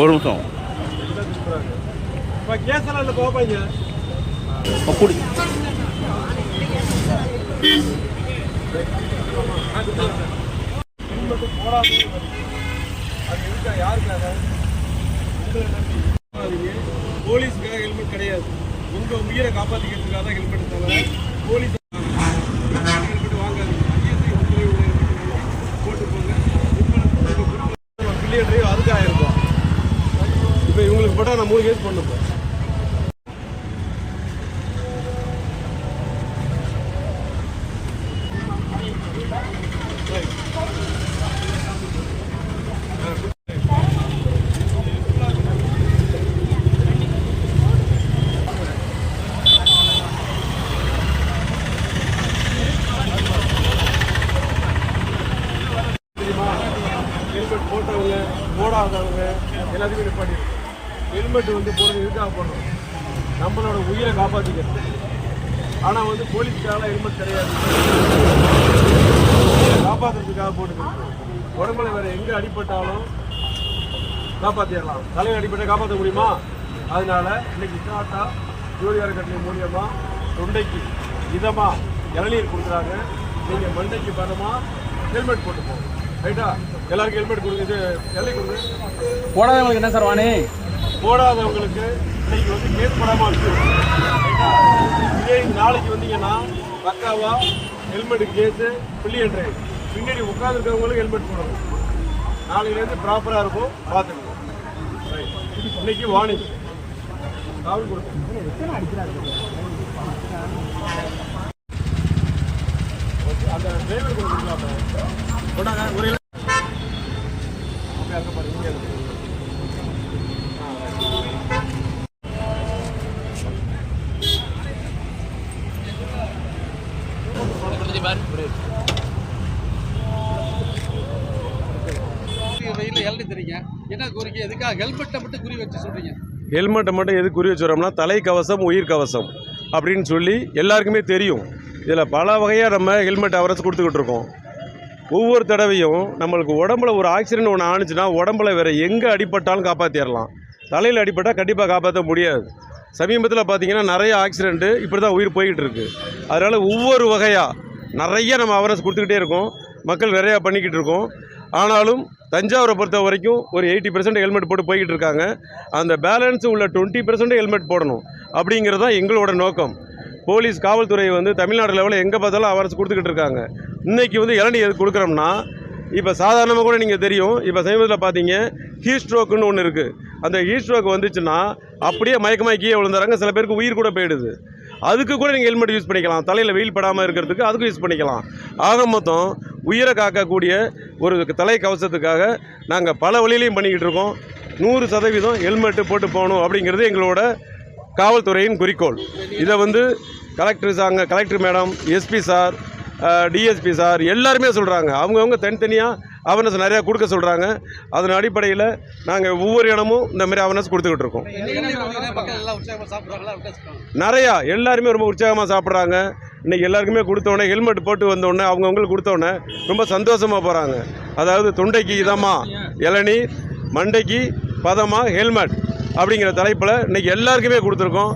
ஒரு நிமிஷம். போகாதீங்க. போலீஸுக்காக ஹெல்மெட் கிடையாது. உங்க உயிரை காப்பாற்றிக்கிறதுக்காக தான் ஹெல்மெட் தவிர போலீஸ் ஹெல்மெட் வாங்காதீங்க. ஹெல்மெட் போட்டு போங்க பில்லியன் டிரைவ் அதுக்கு ஆயிருக்கும் இப்போ இவங்களுக்கு போட்டால் நான் மூணு கேஸ் பண்ணுப்பேன் ஹெல்மெட் போட்டவங்க போடாதவங்க எல்லாத்தையுமே நிப்பாட்டி ஹெல்மெட் வந்து போடுறது எதுக்காக போடுறோம்? நம்மளோட உயிரை காப்பாற்றிக்கிறது ஆனால் வந்து போலீஸ்க்காக ஹெல்மெட் கிடையாது. காப்பாற்றுறதுக்காக போட்டுக்கிறது உடம்புல வேறு எங்கே அடிபட்டாலும் காப்பாற்றிடலாம் தலையில் அடிப்பட்டால் காப்பாற்ற முடியுமா? அதனால இன்னைக்கு டாட்டா ஜோதிகார கட்டளை மூலியமாக தொண்டைக்கு இதமாக இளநீர் கொடுக்குறாங்க. நீங்கள் மண்டைக்கு பதமாக ஹெல்மெட் போட்டு போங்க ரைட்டா? எல்லாருக்கும் ஹெல்மெட் கொடுங்க. இது இளநீர் கொடுங்க. போடாதவங்களுக்கு என்ன சார் வாணி? போடாதவங்களுக்கு இன்னைக்கு வந்து கேஸ் போடாமல் இருக்கு இதே நாளைக்கு வந்தீங்கன்னா பக்காவா ஹெல்மெட் கேஸு பில்லியன் ட்ரைவ் பின்னாடி உட்காந்துருக்கவங்களும் ஹெல்மெட் போடணும். நாளையிலேருந்து ப்ராப்பராக இருக்கும் பார்த்துக்கணும். இன்னைக்கு வார்னிங் காவல் கொடுத்து அந்த டிரைவர் கொடுக்கலாமா ஒரு இல- பாருங்க, இங்க இருக்கு. வெயிலில் இறந்து தெரியுங்க. என்ன கோரிக்கை? எதுக்காக? ஹெல்மெட்டை மட்டும் குறி வச்சு சொல்றீங்க. ஹெல்மெட்டை மட்டும் எது குறி வச்சுறோம்னா தலை கவசம் உயிர் கவசம் அப்படின்னு சொல்லி எல்லாருக்குமே தெரியும். இதில் பல வகையாக நம்ம ஹெல்மெட் அவரஸ் கொடுத்துக்கிட்டு இருக்கோம். ஒவ்வொரு தடவையும் நம்மளுக்கு உடம்புல ஒரு ஆக்சிடென்ட் ஒன்று ஆணுச்சுன்னா உடம்புல வேறு எங்கே அடிபட்டாலும் காப்பாற்றிடலாம் தலையில் அடிபட்டால் கண்டிப்பாக காப்பாற்ற முடியாது. சமீபத்தில் பார்த்தீங்கன்னா நிறைய ஆக்சிடென்ட்டு இப்படி தான் உயிர் போய்கிட்டு இருக்கு. அதனால் ஒவ்வொரு வகையாக நிறைய நம்ம அவரஸ் கொடுத்துக்கிட்டே இருக்கோம். மக்கள் நிறையா பண்ணிக்கிட்டு இருக்கோம். ஆனாலும் தஞ்சாவூரை பொறுத்த வரைக்கும் ஒரு எயிட்டி பர்சன்ட் ஹெல்மெட் போட்டு போய்கிட்டு இருக்காங்க. அந்த பேலன்ஸ் உள்ள டுவெண்ட்டி பர்சன்ட் ஹெல்மெட் போடணும். அப்படிங்கிறது தான் எங்களோட நோக்கம். போலீஸ் காவல்துறை வந்து தமிழ்நாடு லெவலில் எங்கே பார்த்தாலும் அவரசு கொடுத்துக்கிட்டு இருக்காங்க. இன்னைக்கு வந்து இளநீ எது கொடுக்குறோம்னா இப்போ சாதாரணமாக கூட நீங்கள் தெரியும். இப்போ சமீபத்தில் பார்த்தீங்க ஹீட் ஸ்ட்ரோக்குன்னு ஒன்று இருக்குது அந்த ஹீட் ஸ்ட்ரோக் வந்துச்சுன்னா அப்படியே மயக்கமாக கீழே விழுந்துறாங்க சில பேருக்கு உயிர் கூட போயிடுது. அதுக்கு கூட நீங்கள் ஹெல்மெட் யூஸ் பண்ணிக்கலாம். தலையில் வெயில் படாமல் இருக்கிறதுக்கு அதுக்கும் யூஸ் பண்ணிக்கலாம். ஆக மொத்தம் உயிரை காக்கக்கூடிய ஒரு தலை கவசத்துக்காக நாங்கள் பல வழியிலையும் பண்ணிக்கிட்டு இருக்கோம். நூறு சதவீதம் ஹெல்மெட்டு போட்டு போகணும் அப்படிங்கிறது எங்களோட காவல்துறையின் குறிக்கோள். இதை வந்து கலெக்டர் சாங்க collector madam SP sir DSP sir எல்லாருமே சொல்கிறாங்க அவங்கவுங்க தனித்தனியாக அவேர்னஸ் நிறையா கொடுக்க சொல்கிறாங்க அதன் அடிப்படையில் நாங்கள் ஒவ்வொரு இடமும் இந்த மாதிரி அவேர்னஸ் கொடுத்துக்கிட்டு இருக்கோம். நிறையா எல்லாருமே ரொம்ப உற்சாகமாக சாப்பிட்றாங்க. இன்றைக்கி எல்லாருக்குமே கொடுத்தோடனே ஹெல்மெட் போட்டு வந்தோடனே அவங்கவுங்களுக்கு கொடுத்தோடனே ரொம்ப சந்தோஷமாக போகிறாங்க அதாவது தொண்டைக்கு இதமாக இளநீர் மண்டைக்கு பதமாக ஹெல்மெட் அப்படிங்கிற தலைப்பில் இன்றைக்கி எல்லாருக்குமே கொடுத்துருக்கோம்.